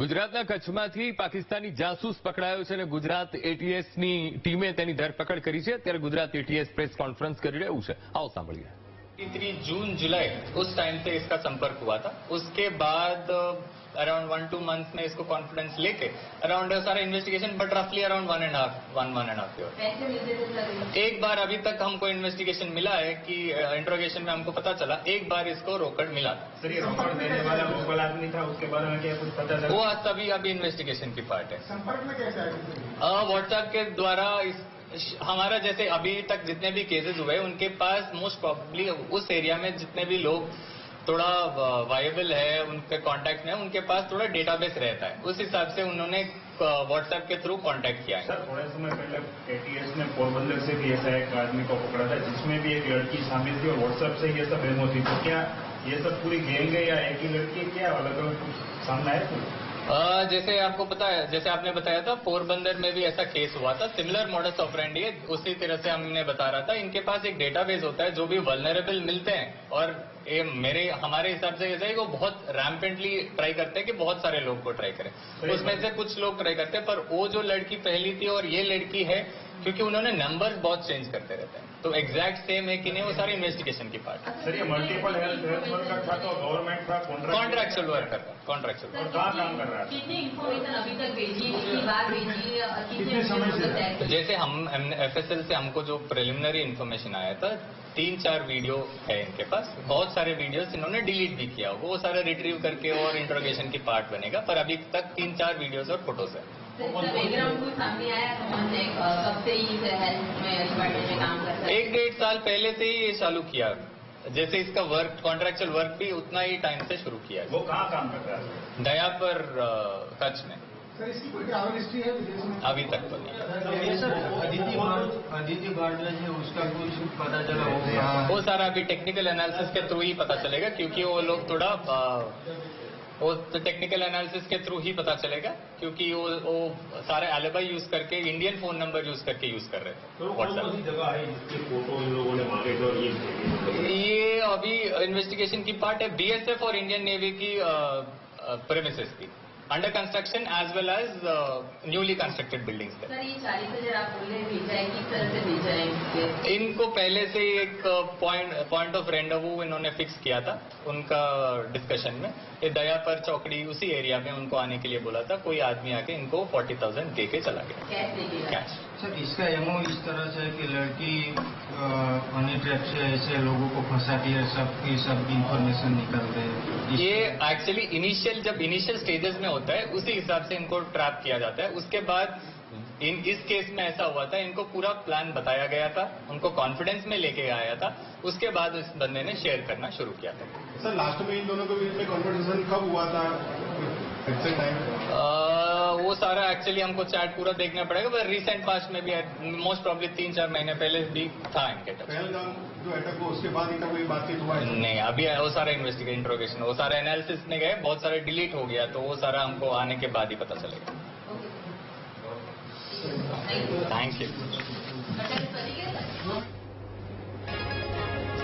ગુજરાતના કચ્છમાંથી પાકિસ્તાની જાસૂસ પકડાયો છે અને ગુજરાત એટીએસની ટીમે તેની ધરપકડ કરી છે ત્યારે ગુજરાત એટીએસ પ્રેસ કોન્ફરન્સ કરી રહ્યું છે આવો સાંભળીએ थ्री जून जुलाई उस टाइम से इसका संपर्क हुआ था उसके बाद अराउंड वन टू मंथ में इसको कॉन्फिडेंस लेके अराउंड सारा इन्वेस्टिगेशन बट रफली around one and half one one and half year पैसे मिलते थे सर? एक बार अभी तक हमको इन्वेस्टिगेशन मिला है कि इंट्रोगेशन में हमको पता चला एक बार इसको रोकड़ मिला। सर ये रोकड़ देने वाला मुगल आदमी था उसके बारे में क्या कुछ पता चला? वो आज तभी अभी इन्वेस्टिगेशन की पार्ट है। संपर्क में कैसे आए व्हाट्सएप के द्वारा इस हमारा जैसे अभी तक जितने भी केसेस हुए उनके पास मोस्ट प्रॉब्ली उस एरिया में जितने भी लोग थोड़ा वायबल है उनके कॉन्टैक्ट में उनके पास थोड़ा डेटाबेस रहता है। उस हिसाब से उन्होंने व्हाट्सएप के थ्रू कांटेक्ट किया है। सर थोड़े समय पहले एटीएस ने पोरबंदर से भी ऐसा एक आदमी को पकड़ा था जिसमें भी एक लड़की शामिल थी और व्हाट्सएप से ये सब डेमो थी। तो क्या ये सब पूरी गैंग है या एक ही लड़की क्या अलग अलग सामने है कुछ जैसे आपको पता है जैसे आपने बताया था पोरबंदर में भी ऐसा केस हुआ था। सिमिलर मॉडल्स ऑपरेंडी है उसी तरह से हमने बता रहा था। इनके पास एक डेटाबेस होता है जो भी वलनरेबल मिलते हैं और ये मेरे हमारे हिसाब से ऐसा है कि वो बहुत रैम्पेंटली ट्राई करते हैं कि बहुत सारे लोग को ट्राई करें। उसमें से कुछ लोग ट्राई करते हैं पर वो जो लड़की पहली थी और ये लड़की है क्योंकि उन्होंने नंबर्स बहुत चेंज करते रहते हैं। तो एग्जैक्ट सेम है कि नहीं वो सारी इन्वेस्टिगेशन की पार्ट है। सर ये मल्टीपल हेल्थ हेल्थ वर्कर था तो गवर्नमेंट था कॉन्ट्रैक्चुअल वर्कर कॉन्ट्रैक्चुअल और कहाँ काम कर रहा था कितनी इन्फॉर्मेशन अभी तक भेजी कितनी कितने समय से? तो जैसे हम एफएसएल से हमको जो प्रिलिमिनरी इन्फॉर्मेशन आया था तीन चार वीडियो है इनके पास बहुत सारे वीडियोस इन्होंने डिलीट भी किया। वो सारा रिट्रीव करके और इंट्रोगेशन की पार्ट बनेगा पर अभी तक तीन चार वीडियोस और फ़ोटोज़ है। है ही करता है? एक डेढ़ साल पहले से ही ये चालू किया। जैसे इसका वर्क कॉन्ट्रेक्चुअल वर्क भी उतना ही टाइम से शुरू किया वो कहाँ काम कर रहा था दया पर कच्छ में। है अभी तक तो नहीं। सर अदिति भारद्वाज है उसका कुछ पता चला हो। वो सारा अभी टेक्निकल एनालिसिस के थ्रू ही पता चलेगा क्योंकि वो लोग थोड़ा वो टेक्निकल एनालिसिस के थ्रू ही पता चलेगा क्योंकि वो वो सारे एलिबाई यूज़ करके इंडियन फ़ोन नंबर यूज़ करके यूज़ कर रहे थे WhatsApp। जगह है जिसके फ़ोटो इन लोगों ने मांगे थे और ये ये अभी इन्वेस्टिगेशन की पार्ट है बीएसएफ और इंडियन नेवी की प्रेमिसेस थी under construction as well as newly constructed buildings sir ये चालीस हज़ार आप बोल रहे है इनके? पहले से ही एक पॉइंट पॉइंट ऑफ़ रेंडवू इन्होंने फिक्स किया था उनका डिस्कशन में। ये दया पर चौकड़ी उसी एरिया में उनको आने के लिए बोला था कोई आदमी आके इनको फोर्टी थाउज़ेंड दे के चला गया। कैश सर इसका एमओ इस तरह से है कि लड़की मनी ट्रैप से ऐसे लोगों को फंसाती है सबकी सब इंफॉर्मेशन निकालते हैं ये एक्चुअली इनिशियल जब इनिशियल स्टेजेस में होता है उसी हिसाब से इनको ट्रैप किया जाता है। उसके बाद इन इस केस में ऐसा हुआ था इनको पूरा प्लान बताया गया था उनको कॉन्फिडेंस में लेके आया था उसके बाद इस बंदे ने शेयर करना शुरू किया था। सर लास्ट में इन दोनों के बीच में कॉन्वर्सेशन कब हुआ था? अ, वो सारा एक्चुअली हमको चैट पूरा देखना पड़ेगा पर रिसेंट पास्ट में भी मोस्ट प्रॉब्ली तीन चार महीने पहले भी था इनके जो अटैक हुआ उसके बाद इनका कोई बातचीत हुआ? है नहीं अभी वो सारा इन्वेस्टिगेट इंट्रोगेशन वो सारा एनालिसिस में गए बहुत सारे डिलीट हो गया तो वो सारा हमको आने के बाद ही पता चलेगा। थैंक यू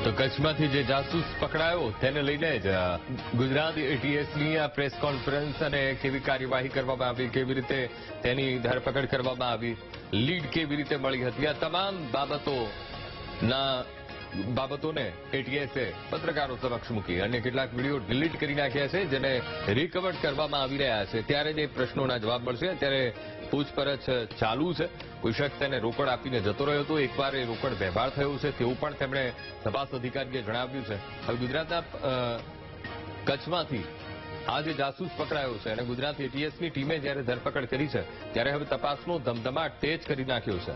तो कच्छ में जे जासूस पकड़ायो लीने गुजरात एटीएस की आ प्रेस कॉन्फरेंस ने के कार्यवाही करते धरपकड़ कर लीड के मिली थी आम बाबत બાબતોને એટીએસે પત્રકારો સમક્ષ મૂકી અને કેટલાક વીડિયો ડિલીટ કરી નાખ્યા છે, જેને રિકવર કરવામાં આવી રહ્યા છે. ત્યારે જ પ્રશ્નોના જવાબ મળશે. અત્યારે પૂછપરછ ચાલુ છે. કોઈ શખ્સ તેને રોકડ આપીને જતો રહ્યો હતો. એકવાર એ રોકડ વ્યવહાર થયો છે તેવું પણ તેમણે તપાસ અધિકારીએ જણાવ્યું છે. હવે ગુજરાતના કચ્છમાંથી આજે જાસૂસ પકડાયો છે અને ગુજરાત એટીએસની ટીમે જ્યારે ધરપકડ કરી છે, ત્યારે હવે તપાસનો ધમધમાટ તેજ કરી નાખ્યો છે.